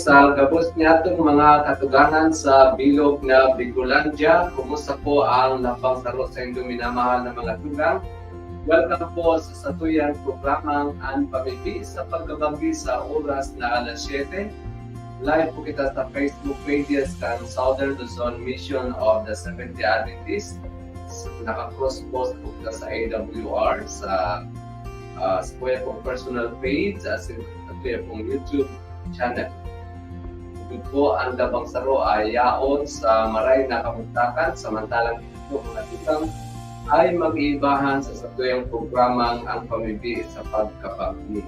pagkabanggi sa gabos niyatong mga katuganan sa bilog na Bicolandia. Kumusta po ang napangsaro sa inyong minamahal na mga tugang? Welcome po sa satuyang programang An Pamiti sa pagkabanggi sa oras na alas 7. Live po kita sa Facebook pages kan Southern Luzon Mission of the Seventh day Adventist. Naka-cross post po kita sa AWR sa uh, Square po personal page in sa pong YouTube channel. Ito po ang Dabang Saro ay yaon sa maray na kamuntakan samantalang ito mga tutang ay mag-iibahan sa satuyang programang ang pamibi sa pagkapagni.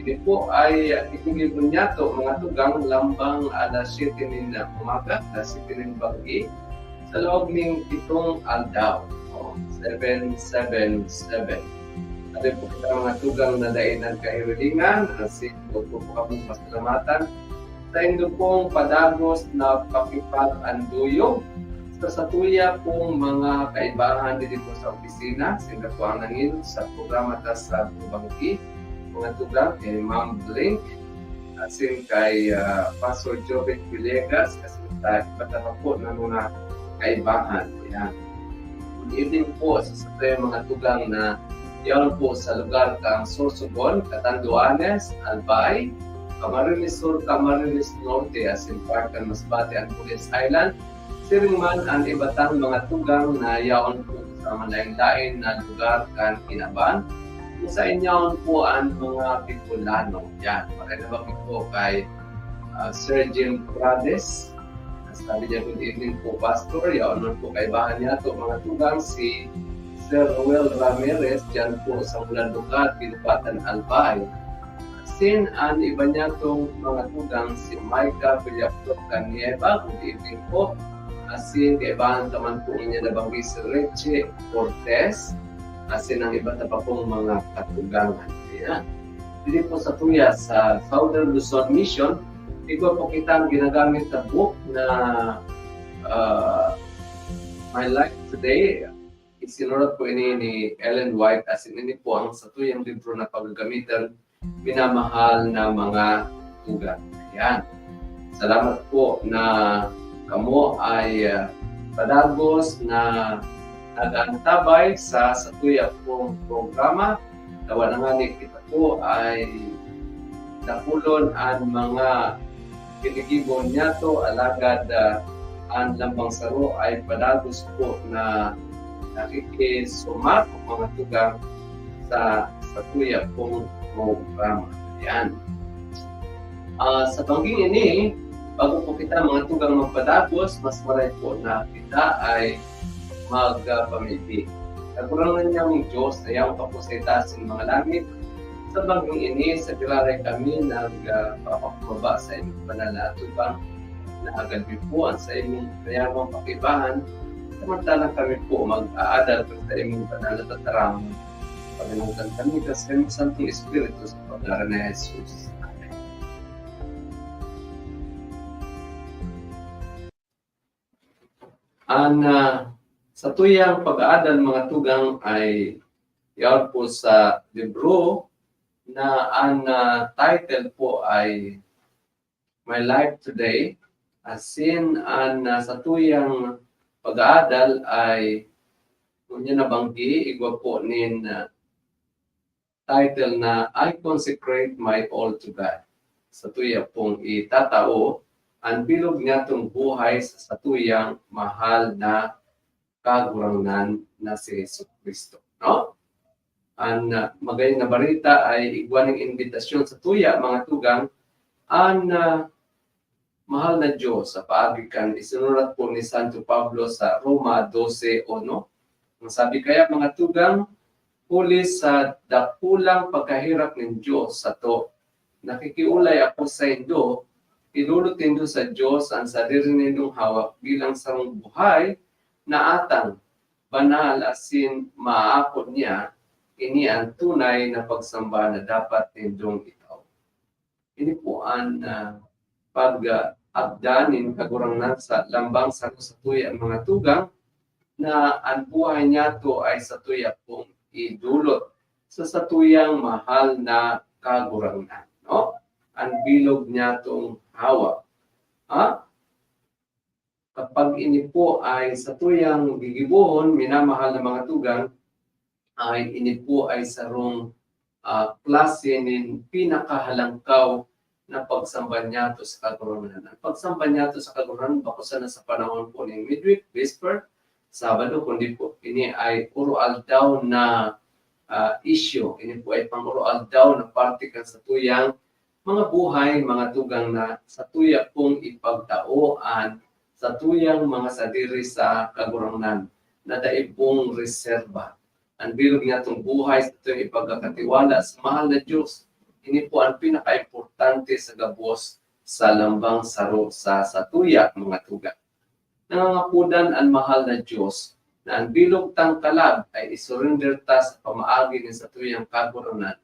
Ini po ay itigil po niyato mga tugang lambang alas 7 ng umaga, alas 7 ng bagi sa loob ng pitong aldaw. Oh, 777. Sabi po kita mga tugang na dain ng kahirulingan, kasi po po kami masalamatan sa indo pong padagos na pakipag anduyog sa satuya pong mga kaibahan dito sa opisina, sila po ang nangin sa programa ta sa Bangki, mga tugang kay Ma'am Blink, asin kay uh, Pastor Jovet Villegas, kasi sa iba't po ng mga kaibahan. Yan. Good evening po sa satuya mga tugang na Yaon po sa lugar kang Sorsogon, Catanduanes, Albay, Camarines Sur, Camarines Norte, as in Parkan, Masbate, and Pulis Island. Siring man ang ibatang mga tugang na yaon po sa malain-lain na lugar kan Kinaban. Sa inyo po ang mga Bicolano. Yan, makinabang po kay uh, Sir Jim Prades. Sabi niya, good evening po, Pastor. Yaon po kay bahan niya to mga tugang si Sir Roel Ramirez dyan po sa Mulandukat, Pinupatan, Albay. Sin an iba niya itong mga tugang si Micah Villaprot Canieva, good evening po. Asin kaibahan naman po niya nabanggi si Reche Cortez. Asin ang iba na pa pong mga katugangan. Ayan. Dili po sa tuya sa Southern Luzon Mission, ito po kita ang ginagamit na book na uh, My Life Today, isinulat po ini ni Ellen White as in ini po ang satuyang libro na paggagamitan minamahal na mga tugan. Ayan. Salamat po na kamo ay uh, padagos na nagantabay sa satuya pong programa. Tawa na nga ni kita po ay napulon ang mga kinigibon niya to alagad uh, ang lambang saro ay padagos po na nakikisumat mga tugang sa sa tuya pong programa. Yan. Uh, sa bangging ini, bago po kita mga tugang magpadagos, mas maray po na kita ay magpamiti. Kagurangan niya ng Diyos na yaw pa po sa itaas ng mga langit. Sa bangging ini, sa kilaray kami nagpapakubaba uh, sa inyong banal na agad po sa inyong mayamang pakibahan Samantalang kami po mag-aadal sa imong banal at tatarang. Pagalimutan kami sa imong Santong Espiritu sa pagdara ni Jesus. Amen. Ang uh, sa tuyang pag-aadal mga tugang ay yaw po sa libro na ang uh, title po ay My Life Today asin ang uh, sa tuyang pag-aadal ay kung niya nabanggi, igwa po nin uh, title na I consecrate my all to God. Sa tuya pong itatao, ang bilog niya itong buhay sa satuyang mahal na kagurangnan na si Yesu Kristo. No? Ang uh, magaling na barita ay igwa ng invitasyon sa tuya, mga tugang, ang uh, mahal na Diyos sa paagikan, isinulat po ni Santo Pablo sa Roma 12.1. Ang sabi kaya mga tugang, huli sa dakulang pagkahirap ng Diyos sa to, nakikiulay ako sa indo, ilulutin do sa Diyos ang sarili ninyong hawak bilang sarong buhay na atang banal asin maakot niya, ini ang tunay na pagsamba na dapat nindong itaw. Ini po ang uh, pag uh, abdanin kagurangnan sa lambang sa tuya ang mga tugang na ang buhay niya to ay sa tuya pong idulot sa satuyang mahal na kagurangnan. No? ang bilog niya itong hawa. Ha? Kapag ini po ay sa tuyang gigibuhon, minamahal na mga tugang, ay ini po ay sarong uh, klase nin pinakahalangkaw na pagsamba niya to sa kaguranan. Ang pagsamba niya to sa kaguranan, bako sana sa panahon po ng midweek, whisper, Sabado, kundi po ini ay urual daw na uh, issue. Ini po ay pangurual daw na parte kan sa tuyang mga buhay, mga tugang na sa tuya pong ipagtaoan sa tuyang mga sadiri sa kaguranan na daibong reserba. Ang bilog nga itong buhay sa tuyang ipagkakatiwala sa mahal na Diyos. Ini po ang pinaka-importante sa gabos sa lambang saro sa satuya mga tugang nangangapudan ang mahal na Diyos na ang bilog tang kalab ay isurrender ta sa pamaagi ni sa tuyang kaguranan.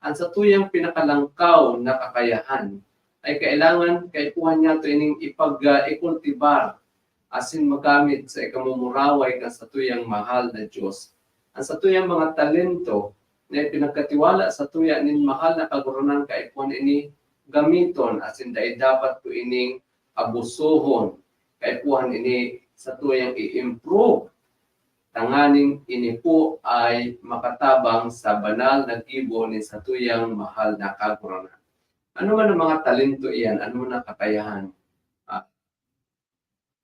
Ang sa tuyang pinakalangkaw na kakayahan ay kailangan kay kuha niya ining ipag-ikultibar asin magamit sa ikamumuraway kan sa tuyang mahal na Diyos. Ang sa tuyang mga talento na pinagkatiwala sa tuya nin mahal na kaguranan kay kuha ini gamiton asin dai dapat po ining abusohon kay puhan ini sa tuyang i-improve tanganing ini po ay makatabang sa banal na gibo ni sa tuyang mahal na kaguranan. Ano man ang mga talento iyan? Ano man ang kakayahan? Ah,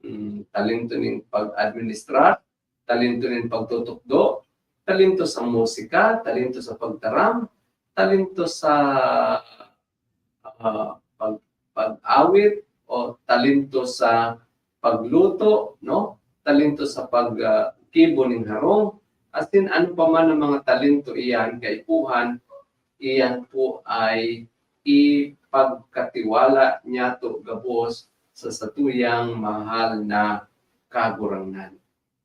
mm, talento ning pag-administrar, talento ning pagtutukdo, talento sa musika, talento sa pagtaram, talento sa uh, pag, pag-awit o talento sa pagluto, no? Talento sa pagkibo uh, ng harong. As in, ano pa man ang mga talento iyan kay Puhan, iyan po ay ipagkatiwala niya to gabos sa satuyang mahal na kagurangan.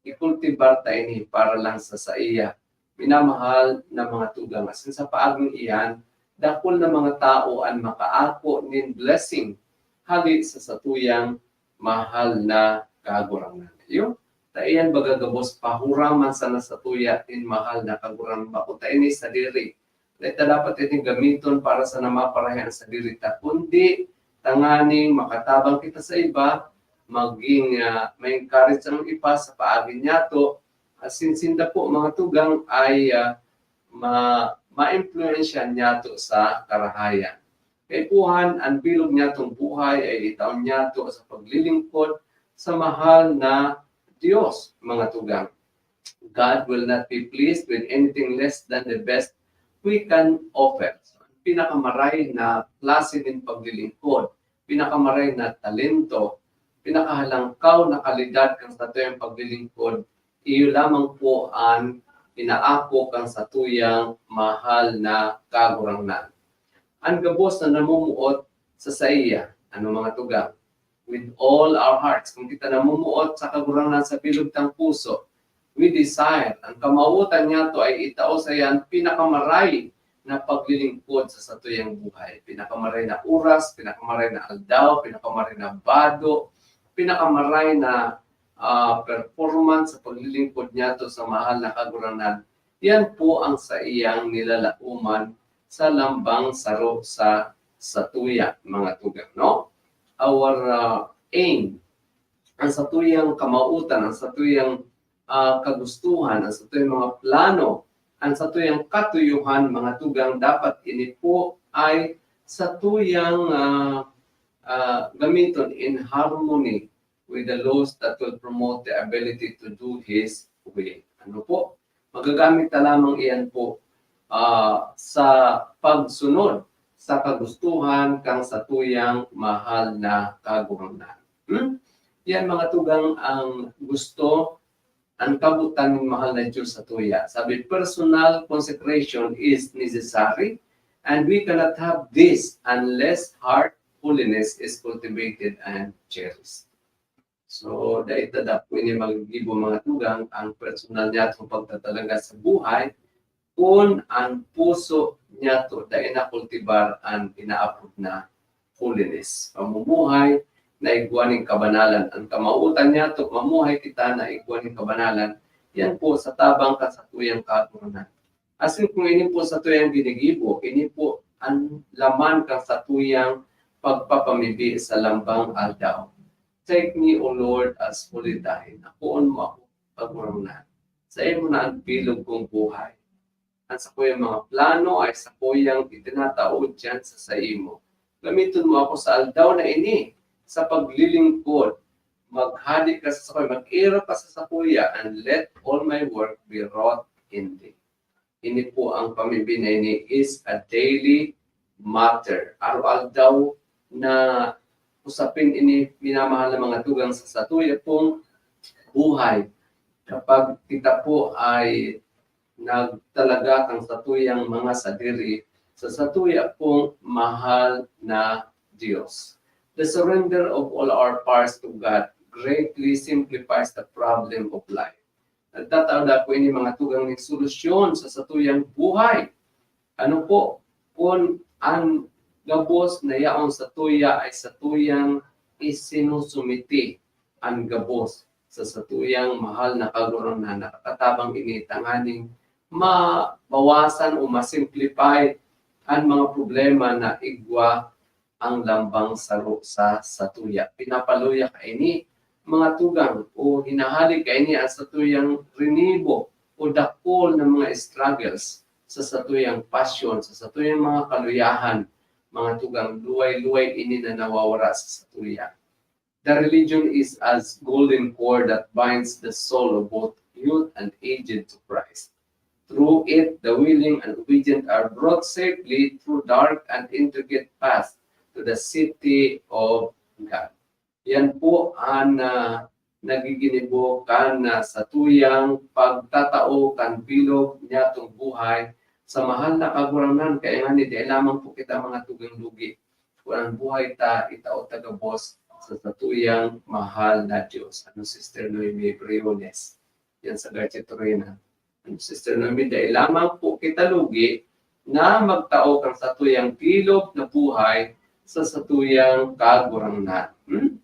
Ikultibar tayo ni para lang sa sa iya. Minamahal na mga tugang. As in, sa paaging iyan, dakol na mga tao ang makaako nin blessing hali sa satuyang mahal na kagurangan. Yung taiyan bagagabos pahuraman sa nasatuya in mahal na kagurangan. Bako tayo ni sa diri. Ito dapat iting gamiton para sa namaparayan sa diri ta. Kundi tanganing makatabang kita sa iba, maging uh, may encourage ang ipa sa paagi niya to. Sinsinda po mga tugang ay uh, ma ma-influensya niya to sa karahayan. Kay Puhan, ang bilog niya itong buhay ay itaon niya to sa paglilingkod sa mahal na Diyos, mga tugang. God will not be pleased with anything less than the best we can offer. So, pinakamaray na klase ng paglilingkod, pinakamaray na talento, pinakahalangkaw na kalidad kang sa tuyang paglilingkod, iyo lamang po ang inaako kang sa tuyang mahal na kagurangnan ang gabos na namumuot sa saiya. Ano mga tugang? With all our hearts. Kung kita namumuot sa kagurangan sa bilog ng puso, we desire. Ang kamautan niya to ay itao sa yan pinakamaray na paglilingkod sa satuyang buhay. Pinakamaray na oras, pinakamaray na aldaw, pinakamaray na bado, pinakamaray na uh, performance sa paglilingkod niya to sa mahal na kaguranan. Yan po ang sa iyang nilalauman sa lambang saro sa satuya, mga tugang, no? Our uh, aim, ang satuyang kamautan, ang satuyang uh, kagustuhan, ang satuyang mga plano, ang satuyang katuyuhan, mga tugang, dapat ini po ay satuyang uh, uh, gamiton in harmony with the laws that will promote the ability to do His will. Ano po? Magagamit na lamang iyan po uh, sa pagsunod sa kagustuhan kang sa tuyang mahal na kaguranan. Hmm? Yan mga tugang ang gusto ang kabutan ng mahal na Diyos sa tuya. Sabi, personal consecration is necessary and we cannot have this unless heart holiness is cultivated and cherished. So, dahil tada po ini magigibo mga tugang ang personal niya at pagtatalaga sa buhay kung ang puso niya to da inakultibar ang inaapod na holiness. Pamumuhay na igwaning kabanalan. Ang kamautan niya to, mamuhay kita na igwaning kabanalan, yan po sa tabang kasatuyang katurunan. Asin kung ini po sa tuyang ginigibo, ini po ang laman kang sa pagpapamibi sa lambang aldaw. Take me, O Lord, as holy thine. Nakuon mo ako pagmurungan. Sa imo na ang bilog kong buhay. Ang sa kuyang mga plano ay sa kuyang itinataod dyan sa sa imo. Gamitin mo ako sa aldaw na ini sa paglilingkod. Maghali ka sa sakuya, mag-iro ka sa sakuya, and let all my work be wrought in thee. Ini po ang pamibinay ni is a daily matter. Araw-araw daw na usapin ini minamahal ng mga tugang sa satuya pong buhay. Kapag kita po ay nagtalaga kang satuyang mga sadiri sa satuya pong mahal na Diyos. The surrender of all our parts to God greatly simplifies the problem of life. Nagtataon na po ini mga tugang ng solusyon sa satuyang buhay. Ano po? Kung ang gabos na yaon sa tuya ay sa tuyang isinusumiti ang gabos sa satuyang mahal na kaguron na nakakatabang initanganing mabawasan o masimplify ang mga problema na igwa ang lambang saro sa satuya. Pinapaluya ka ini mga tugang o hinahali ka ini ang satuyang rinibo o dakol ng mga struggles sa satuyang passion, sa satuyang mga kaluyahan, mga tugang luway-luway ini na nawawala sa satuya. The religion is as golden cord that binds the soul of both youth and aged to Christ. Through it, the willing and obedient are brought safely through dark and intricate paths to the city of God. Yan po ang uh, nagiginibo kan na sa tuyang pagtatao kan bilog niya itong buhay sa mahal na kaguranan kaya nga ni di lamang po kita mga tugang lugi. Kung buhay ta itao tagabos sa satuyang mahal na Diyos. Ano Sister Noemi Briones? Yan sa Garcia Torena. Sister Noemi, dahil lamang po kita lugi na magtao kang satuyang bilog na buhay sa satuyang kaguranan. Hmm?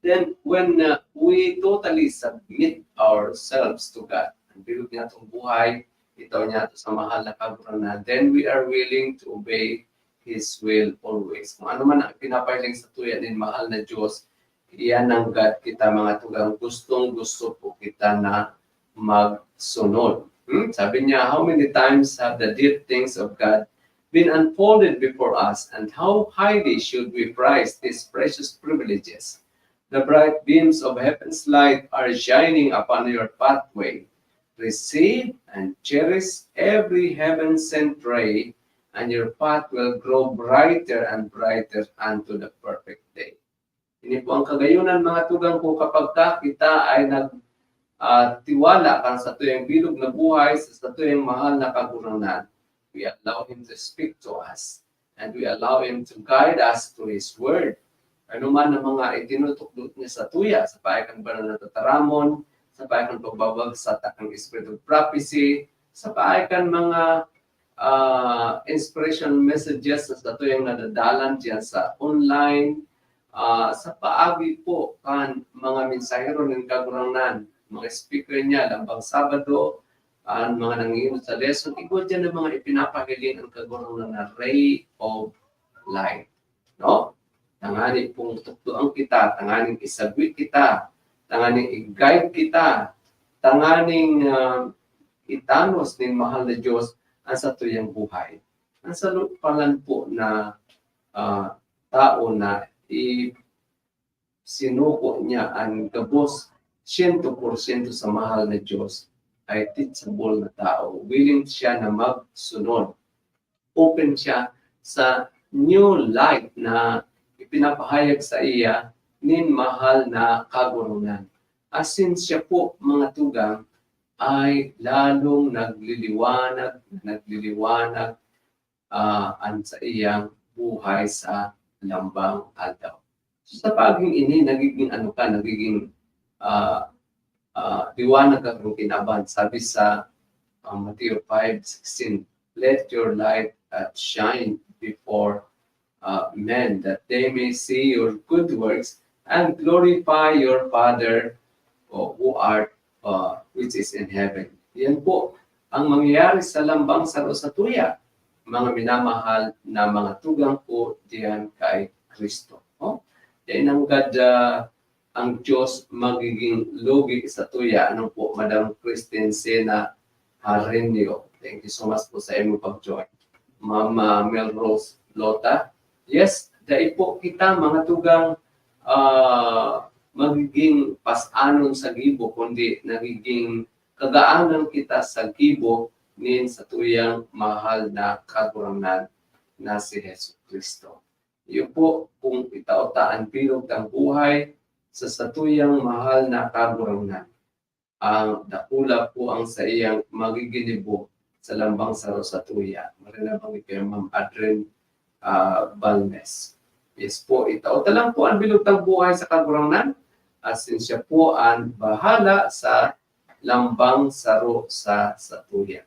Then, when uh, we totally submit ourselves to God, ang bilog niya itong buhay, ito niya ito sa mahal na kaguranan, then we are willing to obey His will always. Kung ano man ang pinapahiling sa tuya din mahal na Diyos, iyan ang God kita mga tugang gustong gusto po kita na magsunod. Hmm? Sabi niya, how many times have the deep things of God been unfolded before us and how highly should we prize these precious privileges? The bright beams of heaven's light are shining upon your pathway. Receive and cherish every heaven sent ray, and your path will grow brighter and brighter unto the perfect day. Ini po ang kagayunan mga tugang ko kapag ka kita ay nag ah, tiwala kang sa tuyang bilog na buhay, sa tuyang mahal na kaguranan. We allow Him to speak to us and we allow Him to guide us through His Word ano man ang mga itinutuklot niya sa tuya, sa payakan ba na natataramon, sa payakan pagbabag sa takang spirit of prophecy, sa payakan mga uh, inspiration messages sa tuyang nadadalan diyan sa online, uh, sa paagi po kan mga mensahero ng kaguranan, mga speaker niya, lambang Sabado, ang mga nanginginom sa lesson, ikaw dyan ang mga ipinapahiling ang kaguranan na ray of light. No? tanganing pong tuktuan kita, tanganing isagwit kita, tanganing i-guide kita, tanganing uh, itanos ng mahal na Diyos ang sa tuyang buhay. Ang salupalan po na uh, tao na i sinuko niya ang gabos 100% sa mahal na Diyos ay teachable na tao. Willing siya na magsunod. Open siya sa new light na ipinapahayag sa iya nin mahal na kagurungan. Asin siya po mga tugang ay lalong nagliliwanag, nagliliwanag uh, an sa iyang buhay sa lambang aldaw. So, sa paging ini, nagiging ano ka, nagiging uh, uh, liwanag ka kung kinaban. Sabi sa uh, Matthew 5.16, Let your light uh, shine before uh, men, that they may see your good works and glorify your Father uh, who art uh, which is in heaven. Yan po ang mangyayari sa lambang sa Rosatuya. mga minamahal na mga tugang po diyan kay Kristo. No? Dahil ang God, ah, ang Diyos magiging logi sa tuya. Ano po, Madam Christine Sena Harenio. Thank you so much po sa iyong pag-join. Mama Melrose Lota. Yes, dahil po kita mga tugang ah, magiging pasanon sa gibo, kundi nagiging kagaanan kita sa gibo nin sa tuyang mahal na kaguranan na si Yesu Kristo. Iyo po kung itaotaan bilog ng buhay sa satuyang mahal na kaguranan. Ang dakula po ang sa iyang magiginibo sa lambang saro sa tuya. Marinabang ikaw, Ma'am Adren uh, Balmes. Yes po, itaota lang po ang bilog ng buhay sa kaguranan at siya po ang bahala sa lambang saro sa satuya.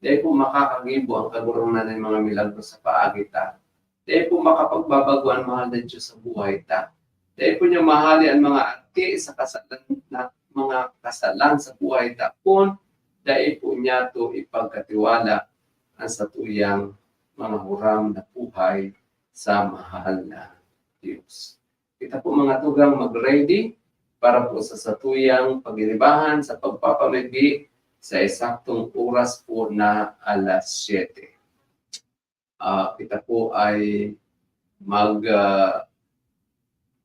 Dahil po makakagibo ang kaguranan ng mga milagro sa paagi ta. Dahil po makapagbabago ang mahal ng Diyos sa buhay ta. Dahil po niya mahali ang mga ati sa kasalan na mga kasalan sa buhay ta. Kung dahil po niya to ipagkatiwala ang satuyang mga huram na buhay sa mahal na Diyos. Kita po mga tugang mag-ready para po sa satuyang pagiribahan sa pagpapamigbi sa eksaktong oras po na alas 7. Ah, kita po ay mag ah,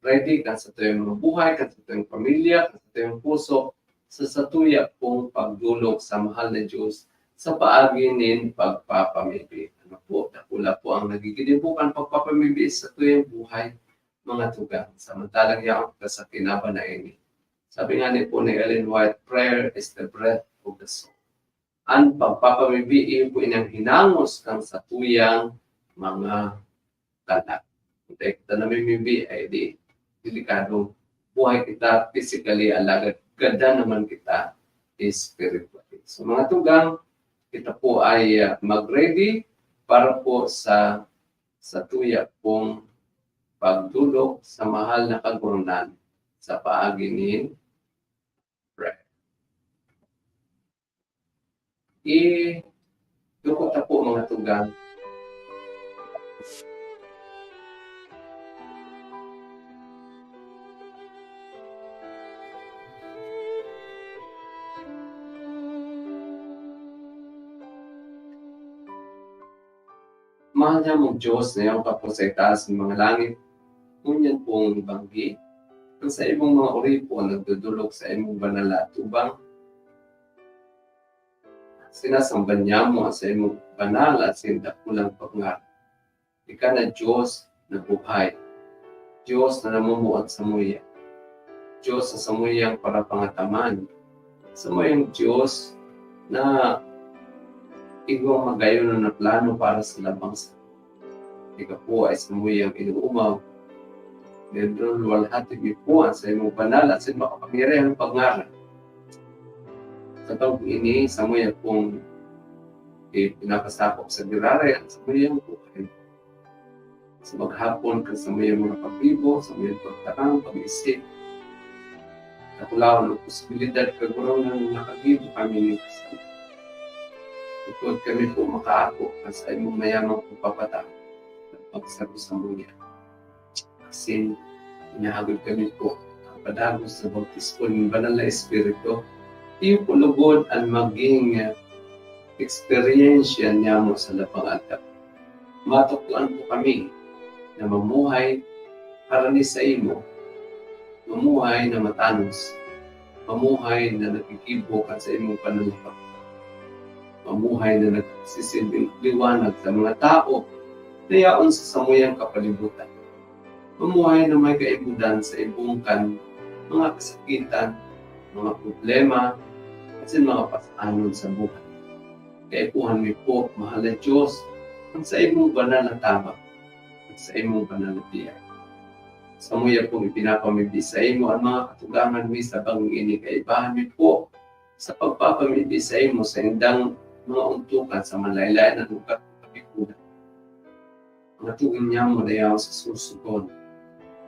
ready kan sa tuyong mga buhay, kan sa tuyong pamilya, kan sa tuyong puso, sa satuya pong pagdulog sa mahal na Diyos sa paagi nin pagpapamigbi. Ano po, dakula po ang nagigilibukan pagpapamigbi sa tuyong buhay, mga tugang. Samantalang yaong ka sa kinaba na. Sabi nga ni po ni Ellen White, prayer is the breath of the soul. Ang pagpapamigbi po inyang hinangos kang sa tuyang mga kanak. Kung tayo kita namimigbi ay di delikado buhay kita physically alagad ganda naman kita spiritually. So mga tugang, kita po ay uh, mag-ready para po sa sa tuya pong pagdulog sa mahal na kagurunan sa paagi ni prayer. I dukot na po mga tugang. Mahal niya mong Diyos na iyong kapos sa itaas ng mga langit. Ngunyan pong banggi. Ang sa ibang mga uripo nagdudulog sa imong banal at ubang. Sinasamban niya mo sa imong banal at sindakulang pangar. Ika na Diyos na buhay. Diyos na namumuot sa muya. Diyos sa samuyang para pangataman. Samuyang Diyos na ikaw magayon na plano para sa labang sa ikaw po ay samuyang inuumaw. Medron walhati ipuan sa imong banal at sa makapangyarihan pangalan. Sa taong ini, samuyang pong pinapasakop sa dirare at samuyang buhay. Sa maghapon ka samuyang mga papibo, samuyang pagtarang, pag-isip, Nakulawan ng posibilidad kagulong ng nakagibo kami ni kasama. Tungkol kami po makaako sa imong mayamang pagpapatao at pagsabi sa muya. Kasi inahagod kami po ang padagos sa bautismo ng banal na espiritu. Iyo po lugod ang maging uh, eksperyensya niya mo sa lapang atap. Matuktuan po kami na mamuhay para ni sa imo mamuhay na matanos, mamuhay na nakikibok at sa imong panunumpa, mamuhay na nagsisilbing liwanag sa mga tao na yaon sa samuyang kapalibutan, mamuhay na may kaibudan sa ibungkan, mga kasakitan, mga problema, at sa mga pasanon sa buhay. Kaipuhan mi po, mahal na Diyos, ang sa imong banal na tabak, at sa imong banal na biyay sa muya po ipinapamigdi sa imo ang mga katugangan mi sa banging ini kaibahan mi po sa pagpapamigdi sa imo sa indang mga untukan sa malaylay na lugar ng kapikunan. Mga tugin niya na sa susugon,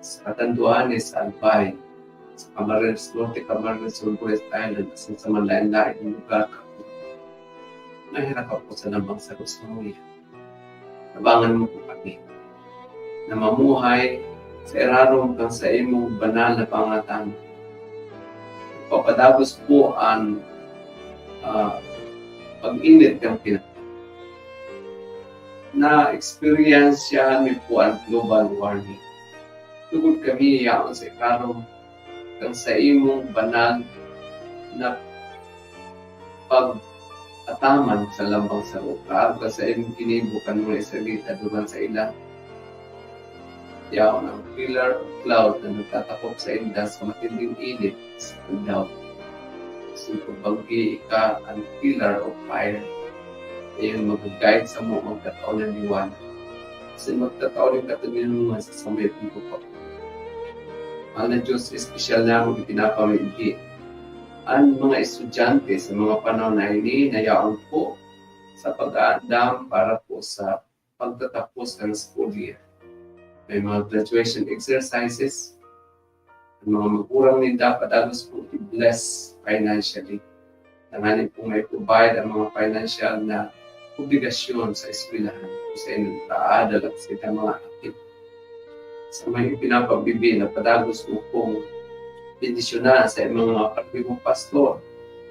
sa katanduan sa Albay, sa Camarines Norte, Camarines West Island, sa sa malaylay ng lugar ka Nahirap ako sa labang sa Rosamuya. Tabangan mo po kami na mamuhay sa irarong kang sa imong banal na pangatang. Papadagos po ang ah, pag-init kang pinag na experience siya ni po ang global warming. Tugod kami yaon sa karong kang sa imong banal na pag ataman sa lambang sa ukar ka sa imong kinibukan mo isalita duman sa ilang yaon ang pillar of cloud na nagtatakop sa indas sa matinding init sa daw. So, pagbagi ka ang pillar of fire ayun mag-guide sa mo magkataon ng liwanag. Kasi magkataon yung katuloy sa samay ko pa. Mahal na Diyos, espesyal na akong pinapamindi. Ang mga estudyante sa mga panahon na ini, nayaon po sa pag-aandam para po sa pagtatapos ng school year. May mga graduation exercises. Ang mga magurang ni dapat agos po i-bless financially. Tanganin po may provide ang mga financial na obligasyon sa eskwelahan sa inyong kaadal at sa inyong mga akit. Sa may pinapabibi na padagos mo pong bendisyonan sa inyong mga partibong pastor.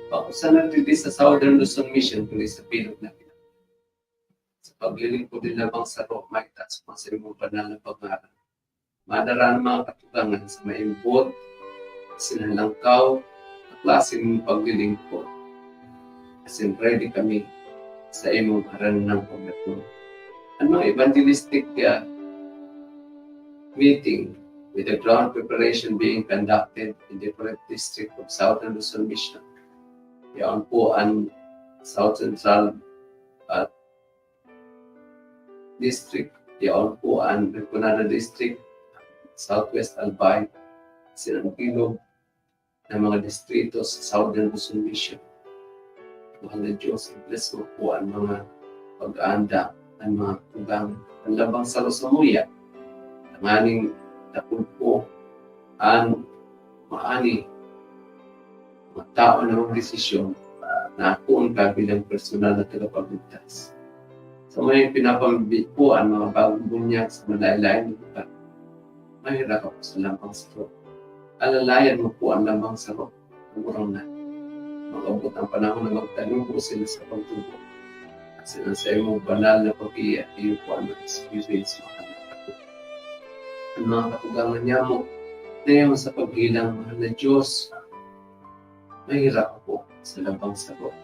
Bako sa nagdidi sa Southern Luzon Mission kundi sa pilot na. Sa pagliling ko din lamang sa rock at sa mga sa inyong banal na pangalan. Madara ang mga katugangan sa maimbot, sinalangkaw, at klase mong paglilingkod. Kasi ready kami sa imong aran ng. Ang mga evangelistic uh, meeting with the ground preparation being conducted in different district of Southern Luzon Mission. Yan po ang South Central uh, District. Yan po ang Reconada District, Southwest Albay, Sinangkilog, ng mga distrito sa Southern Luzon Mission. Mahal na Diyos, bless mo po ang mga pag-aanda, ang mga tugang, ang labang sa Rosamuya, ang aning tapon po, ang maani, mga tao na mga desisyon na ako ang kabilang personal na tagapagligtas. Sa may pinapamibig po ang mga bagong bunyag sa malaylayan ng lugar, mahirap ako sa lambang sa rock. Alalayan mo po ang lambang sa rock, ang na magabot ang panahon na magtanong po sila sa pagtubo. At sila sa imong banal na pag-iya, iyo po ang experience makanapag. Ang mga katugangan niya mo, na sa paghilang mahal na Diyos, mahirap po sa labang sagot.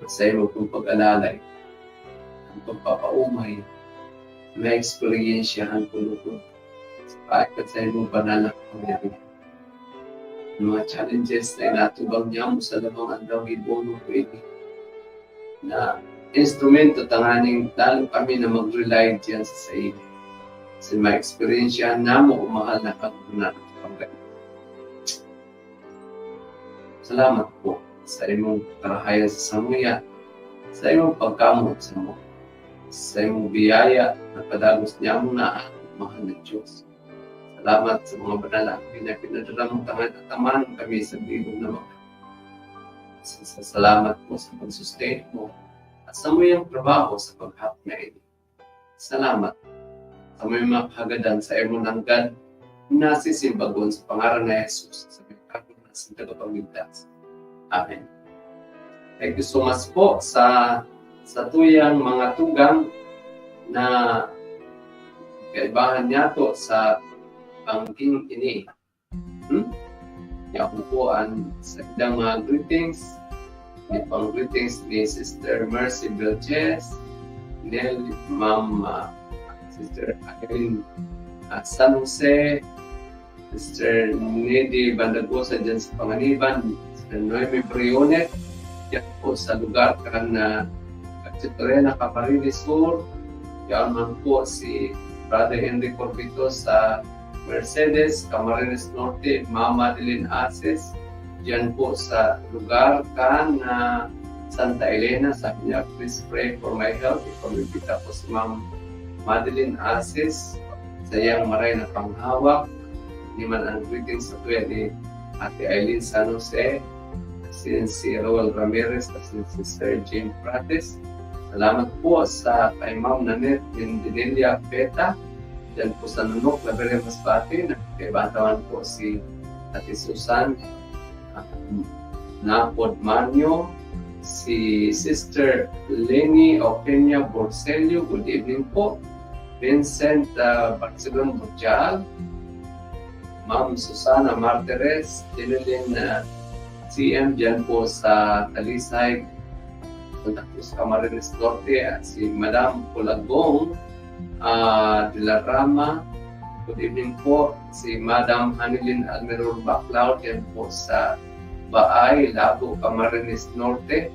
At sa iyo kong pag-alalay, ang pagpapaumay, may eksperyensyahan ko lukod sa pagkat sa imong banal na pangyarihan mga challenges na inatubang niya mo sa lamang ibono ko ini na instrumento tanganing lalo kami na mag-rely diyan sa sa iyo. Kasi may experience na mo umahal na panggayon. Salamat po sa imong karahayan sa samuya, sa imong pagkamot sa mo, sa imong biyaya na padagos niya mo na mahal na Diyos. Salamat sa mga banalangin na tangan at taman kami sa bilog na mga. Sa salamat po sa pag-sustain mo at sa muyang trabaho sa paghap na ini. Salamat sa muyang mga kahagadan sa imo ng God na sisimbagon sa pangaran na Jesus sa pagkakot na sa tagapagligtas. Amen. Thank you so much po sa sa tuyang mga tugang na kaibahan niya to sa pangking ini. Hmm? Yaku po ang sagdang mga greetings. May pang greetings ni Sister Mercy Belches, Nel Ma'am uh, Sister Irene uh, San Jose, Sister Nedi Bandagosa dyan sa Panganiban, Sister Noemi Briones, yan po sa lugar kan na Kachitorena Camarines Sur, yan man po si Brother Henry Corbito sa Mercedes, Camarines Norte, Mama Madeline Aces, diyan po sa lugar kan na Santa Elena, sabi niya, please pray for my health. Ipamipita po si Ma'am Madeline Aces sa iyang maray na panghawak. Hindi man ang greetings sa tuwa ni Ate Eileen San Jose, sin si Roel Ramirez, at si Sir Jim Prates, Salamat po sa kay Ma'am Nanette Dindelia Peta. Diyan po sa Nunok, Laberia Masbate. Nagkaibatawan po si Ate Susan uh, Napod Manyo, si Sister Lenny Opeña Borselio. Good evening po. Vincent uh, Barcelona Bujal, Ma'am Susana Martires, Dinilin uh, CM dyan po sa Talisay, Santa Cruz Camarines Norte at si Madam Pulagong uh, de la Rama. Good evening po si Madam Hanilin Almeror Baclaw dyan po sa Baay, Labo, Camarines Norte.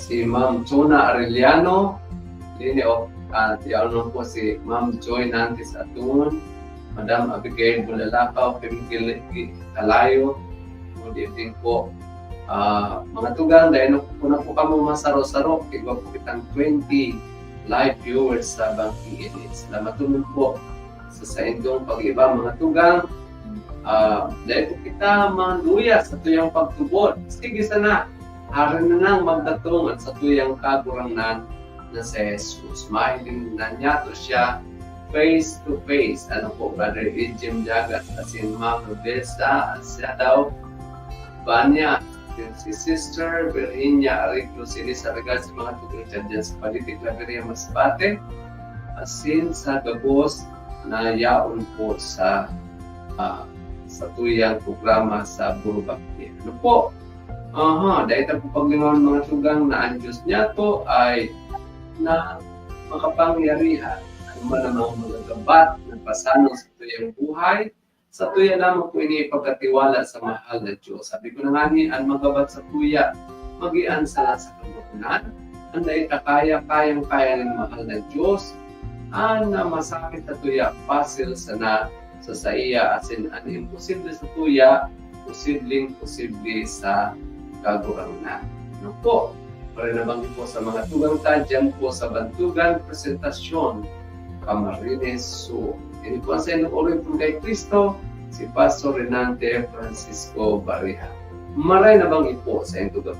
Si Ma'am Chona Arellano, Lini of at uh, po si Ma'am Joy Nantes Atun, Madam Abigail Bulalakaw, Pimigil Kalayo, good evening po. Ah, mga tugang, dahil po na po kamo masaro-saro, iba po kitang 20 live viewers sa Bangking Init. Salamat tumun po sa sa inyong pag-iba mga tugang. Ah, dahil kita manduya sa tuyang pagtubod. Sige sana, haran na nang magdatong at sa tuyang kagurangnan na si Jesus. Mahiling na niya to siya face to face. Ano po, Brother Ejim Jagat, asin Ma'am Rodessa, at siya daw, Banya, yun si Sister Virginia Ariglo Silis Aragal sa mga tugang dyan sa Palitik Laveria Masbate, asin sa Gabos na yaon po sa ah, sa tuyang programa sa Burubakti. Ano po? Aha, dahil po paglingon mga tugang na ang Diyos niya to ay na makapangyarihan ano ang mga gabat ng pasanong sa tuyang buhay, sa tuya lamang po ini ipagkatiwala sa mahal na Diyos. Sabi ko na nga ni, ang magabat sa tuya, magian sa sa kabukunan, ang dahil kakaya, kayang kaya ng mahal na Diyos, ang na masakit na tuya, pasil sa na sa sa iya, asin ang imposible sa tuya, posibleng posible sa kagurangan. Ano po? Para nabanggit po sa mga tugang tadyan po sa Bantugan Presentasyon, Camarines Sur. Ang sa inyong po kay Kristo, si Pastor Renante Francisco Bariha. Maray na bang ipo sa tugang